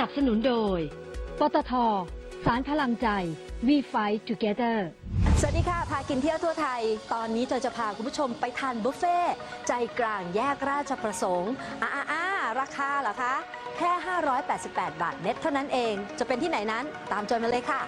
นับสนุนโดย ปตท สารพลังใจ We Fight Together สวัสดีค่ะ พากินเที่ยวทั่วไทย ตอนนี้เธอจะพาคุณผู้ชมไปทานบุฟเฟ่ใจกลางแยกราชประสงค์อ่าอ่าราคาเหรอคะ แค่ 588 บาทเน็ตเท่านั้นเอง จะเป็นที่ไหนนั้น ตามจอยมาเลยค่ะ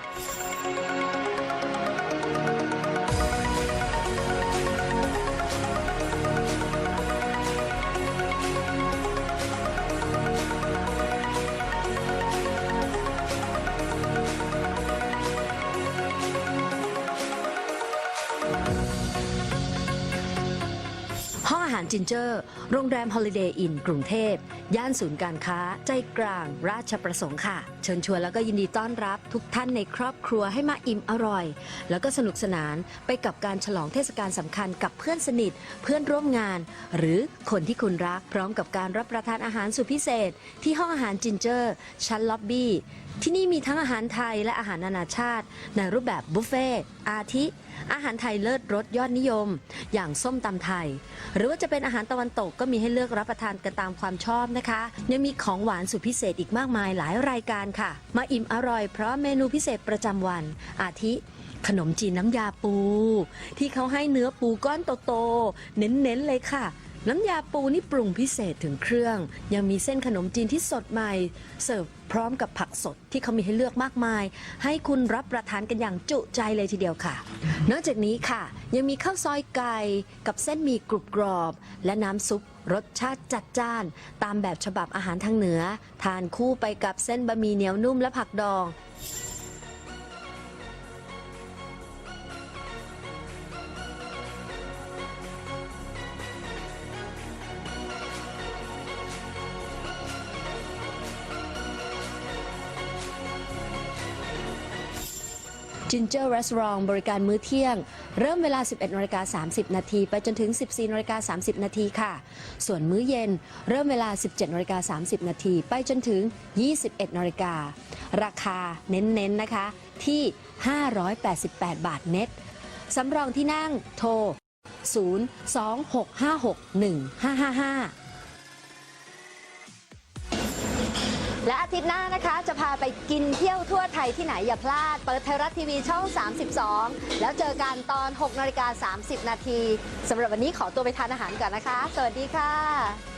ห้องอาหารจินเจอร์ โรงแรม Holiday Inn กรุงเทพ ย่านศูนย์การค้า ใจกลาง ราชประสงค์ค่ะ เชิญชวนแล้วก็ยินดีต้อนรับทุกท่านในครอบครัวให้มาอิ่มอร่อย แล้วก็สนุกสนานไปกับการฉลองเทศกาลสำคัญกับเพื่อนสนิท เพื่อนร่วมงาน หรือคนที่คุณรักพร้อมกับการรับประทานอาหารสุดพิเศษ ที่ห้องอาหารจินเจอร์ ชั้นล็อบบี้ ที่นี่มีทั้งอาหารไทยและอาหารนานาชาติ ในรูปแบบบุฟเฟ่ต์อาทิ อาหารไทยเลิศรสยอดนิยม อย่างส้มตำไทย หรือว่าจะเป็นอาหารตะวันตกก็มีให้เลือกรับประทานกันตามความชอบนะคะ ยังมีของหวานสุดพิเศษอีกมากมายหลายรายการค่ะ มาอิ่มอร่อยเพราะเมนูพิเศษประจำวัน อาทิ ขนมจีนน้ำยาปู ที่เขาให้เนื้อปูก้อนโตๆเน้นๆเลยค่ะ น้ำยาปูนี่ปรุงพิเศษถึงเครื่อง ยังมีเส้นขนมจีนที่สดใหม่ เสิร์ฟพร้อมกับผักสดที่เขามีให้เลือกมากมาย ให้คุณรับประทานกันอย่างจุใจเลยทีเดียวค่ะ นอกจากนี้ค่ะ ยังมีข้าวซอยไก่กับเส้นหมี่กรุบกรอบ และน้ำซุปรสชาติจัดจ้าน ตามแบบฉบับอาหารทางเหนือ ทานคู่ไปกับเส้นบะหมี่เหนียวนุ่มและผักดอง Ginger Restaurant บริการมื้อเที่ยง เริ่มเวลา 11นาฬิกา30 นาทีไปจนถึง 14นาฬิกา30 นาทีค่ะ ส่วนมื้อเย็นเริ่มเวลา 17นาฬิกา30 นาทีไปจนถึง 21นาฬิการาคาเน้นๆนะคะที่ 588 บาทเน็ตสำรองที่นั่งโทร 026561555 และอาทิตย์หน้านะคะจะพาไปกินเที่ยวทั่วไทยที่ไหนอย่าพลาด เปิดไทยรัฐทีวีช่อง 32 แล้วเจอกันตอน 6นาฬิกา30 นาทีสำหรับวันนี้ขอตัวไปทานอาหารก่อนนะคะ สวัสดีค่ะ